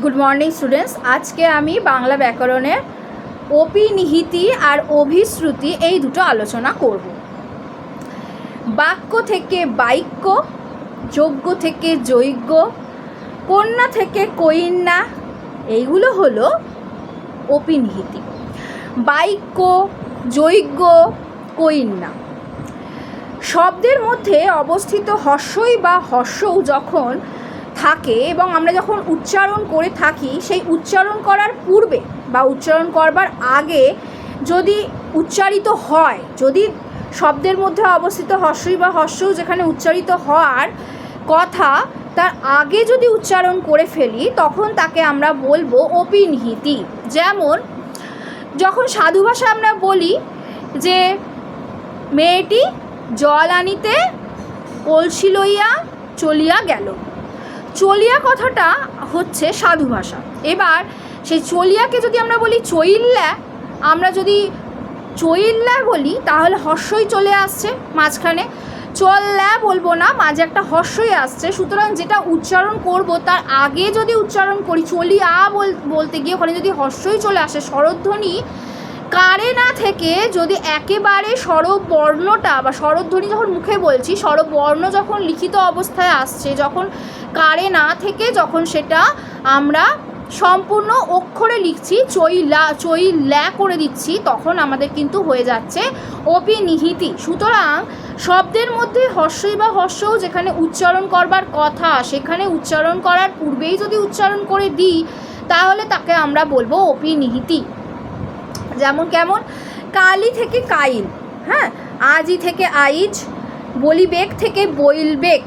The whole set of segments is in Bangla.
গুড মর্নিং স্টুডেন্টস আজকে আমি বাংলা ব্যাকরণের অপিনিহিতি আর অভিশ্রুতি এই দুটো আলোচনা করব। বাক্য থেকে বাক্য যজ্ঞ থেকে যৈজ্ঞ কন্যা থেকে কৈন্যা এইগুলো হলো অপিনিহিতি। বাক্য যৈজ্ঞ কৈন্যা শব্দের মধ্যে অবস্থিত হর্ষই বা হর্ষও যখন থাকে এবং আমরা যখন উচ্চারণ করে থাকি, সেই উচ্চারণ করার পূর্বে বা উচ্চারণ করবার আগে যদি উচ্চারিত হয়, যদি শব্দের মধ্যে অবস্থিত হর্ষই বা হর্ষও যেখানে উচ্চারিত হওয়ার কথা, তার আগে যদি উচ্চারণ করে ফেলি, তখন তাকে আমরা বলব অপিনিহিতি। যেমন, যখন সাধু ভাষা আমরা বলি যে, মেয়েটি জল আনিতে কলসি লইয়া চলিয়া গেল। চলিয়া কথাটা হচ্ছে সাধু ভাষা। এবার সেই চলিয়াকে যদি আমরা বলি চইল্লা আমরা যদি চইল্লা বলি, তাহলে হর্ষই চলে আসছে মাঝখানে। চল্লা বলব না, মাঝে একটা হর্ষই আসছে। সুতরাং যেটা উচ্চারণ করব, তার আগে যদি উচ্চারণ করি, চলিয়া বল, বলতে গিয়ে ওখানে যদি হর্ষই চলে আসে স্বরধ্বনি কারে না থেকে যদি একেবারে স্বরব বর্ণটা বা স্বরধ্বনি যখন মুখে বলছি স্বরব বর্ণ যখন লিখিত অবস্থায় আসছে, যখন কারে না থেকে যখন সেটা আমরা সম্পূর্ণ অক্ষরে লিখছি চই লা চই ল্যা করে দিচ্ছি, তখন আমাদের কিন্তু হয়ে যাচ্ছে অপি নিহিতি সুতরাং শব্দের মধ্যে হর্ষই বা হর্ষও যেখানে উচ্চারণ করবার কথা, সেখানে উচ্চারণ করার পূর্বেই যদি উচ্চারণ করে দিই, তাহলে তাকে আমরা বলব অপি নিহিতি যেমন কেমন? কালি থেকে কাইল হ্যাঁ? আজি থেকে আইজ, বলিবেগ থেকে বইলবেগ।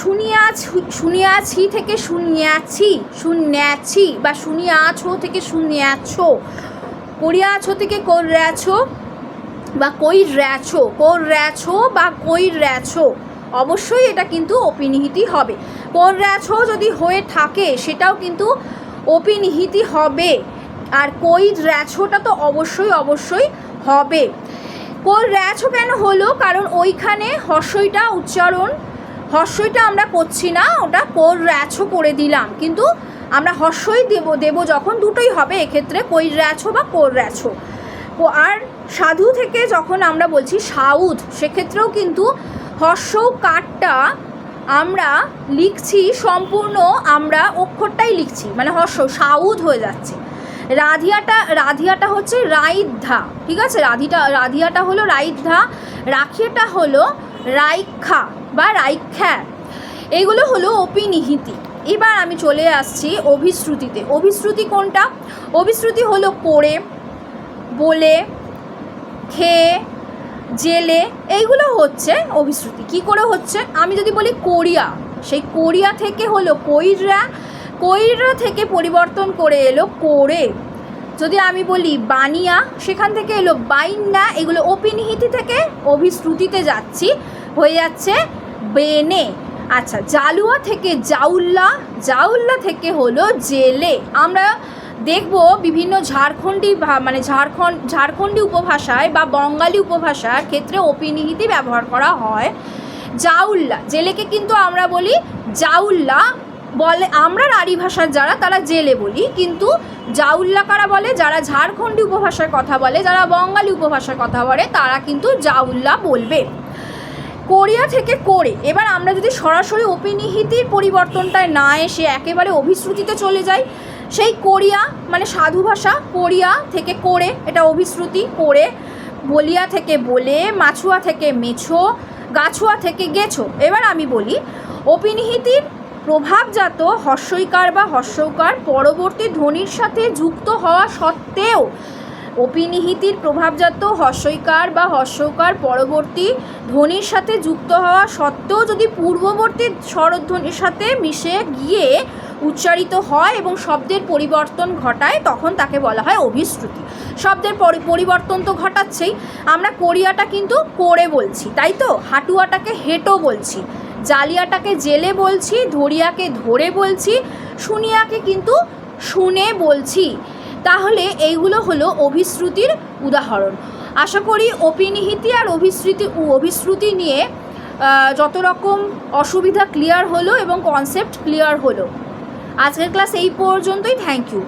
শুনিয়াছ শুনিয়াছি থেকে শুনিয়াছি শুনিয়াছি বা শুনিয়াছো থেকে শুনিয়াছো, করিয়াছো থেকে করিয়াছো বা কই র্যাছো কোর র্যাছো বা কই র্যাছো অবশ্যই এটা কিন্তু অপিনিহিতি হবে। কোর র্যাছো যদি হয়ে থাকে, সেটাও কিন্তু অপিনিহিতি হবে। আর কই র্যাছোটা তো অবশ্যই অবশ্যই হবে। কোর র্যাছো কেন হলো? কারণ ওইখানে হর্ষইটা উচ্চারণ হর্ষইটা আমরা করছি না, ওটা কোর র্যাছো করে দিলাম। কিন্তু আমরা হর্ষই দেব দেব যখন দুটোই হবে, এক্ষেত্রে কই র্যাছো বা কোর র্যাছো। আর সাধু থেকে যখন আমরা বলছি সাউথ, সেক্ষেত্রেও কিন্তু হর্ষ কাঠটা আমরা লিখছি, সম্পূর্ণ আমরা অক্ষরটাই লিখছি মানে হর্ষ সাউথ হয়ে যাচ্ছে। রাধিয়াটা রাধিয়াটা হচ্ছে রাইধা, ঠিক আছে? রাধিটা, রাধিয়াটা হলো রাইধা, রাখিয়াটা হলো রাইখা বা রাইখ্যা। এগুলো হলো অপিনিহিতি এবার আমি চলে আসছি অভিশ্রুতিতে। অভিশ্রুতি কোনটা? অভিশ্রুতি হলো পড়ে, বলে, খেয়ে, জেলে, এইগুলো হচ্ছে অভিশ্রুতি। কি করে হচ্ছে? আমি যদি বলি কোরিয়া, সেই কোরিয়া থেকে হলো কৈররা কৈররা থেকে পরিবর্তন করে এলো করে। যদি আমি বলি বানিয়া, সেখান থেকে এলো বাইন্না, এগুলো অপিনিহিতি থেকে অভিশ্রুতিতে যাচ্ছি, হয়ে যাচ্ছে বেনে। আচ্ছা জালুয়া থেকে জাউল্লা জাউল্লা থেকে হলো জেলে। আমরা দেখব বিভিন্ন ঝাড়খণ্ডী মানে ঝাড়খণ্ড, ঝাড়খণ্ডী উপভাষায় বা বঙ্গালী উপভাষার ক্ষেত্রে অপিনিহিতি ব্যবহার করা হয়। জাউল্লা, জেলেকে কিন্তু আমরা বলি জাউল্লা। বলে, আমরা নারী ভাষার যারা, তারা জেলে বলি, কিন্তু জাউল্লা কারা বলে, যারা ঝাড়খণ্ডী উপভাষার কথা বলে, যারা বঙ্গালী উপভাষার কথা বলে, তারা কিন্তু জাউল্লা বলবে। কোরিয়া থেকে করে, এবার আমরা যদি সরাসরি অপিনিহিতির পরিবর্তনটায় না এসে একেবারে অভিশ্রুতিতে চলে যাই, সেই কোরিয়া মানে সাধু ভাষা, কোরিয়া থেকে করে, এটা অভিশ্রুতি, করে বলিয়া থেকে বলে, মাছুয়া থেকে মেছো, গাছুয়া থেকে গেছো। এবার আমি বলি অপিনিহিতির প্রভাবজাত হর্ষইকার বা হর্ষৌকার পরবর্তী ধ্বনির সাথে যুক্ত হওয়া সত্ত্বেও অপিনিহিতির প্রভাবজাত হর্ষইকার বা হর্ষৌকার পরবর্তী ধ্বনির সাথে যুক্ত হওয়া সত্ত্বেও যদি পূর্ববর্তী স্বরধ্বনির সাথে মিশে গিয়ে উচ্চারিত হয় এবং শব্দের পরিবর্তন ঘটায়, তখন তাকে বলা হয় অভিশ্রুতি। শব্দের পরি- পরিবর্তন তো ঘটাচ্ছেই। আমরা কোরিয়াটা কিন্তু করে বলছি, তাই তো? হাটুয়াটাকে হেঁটো বলছি। জালিয়াটাকে জেলে বলছি, ধরিয়াকে ধরে বলছি, শুনিয়াকে কিন্তু শুনে বলছি। তাহলে এইগুলো হলো অভিশ্রুতির উদাহরণ। আশা করি অপিনিহিতি আর অভিশ্রুতি অভিশ্রুতি নিয়ে যত রকম অসুবিধা ক্লিয়ার হলো এবং কনসেপ্ট ক্লিয়ার হলো। আজকের ক্লাস এই পর্যন্তই। Thank you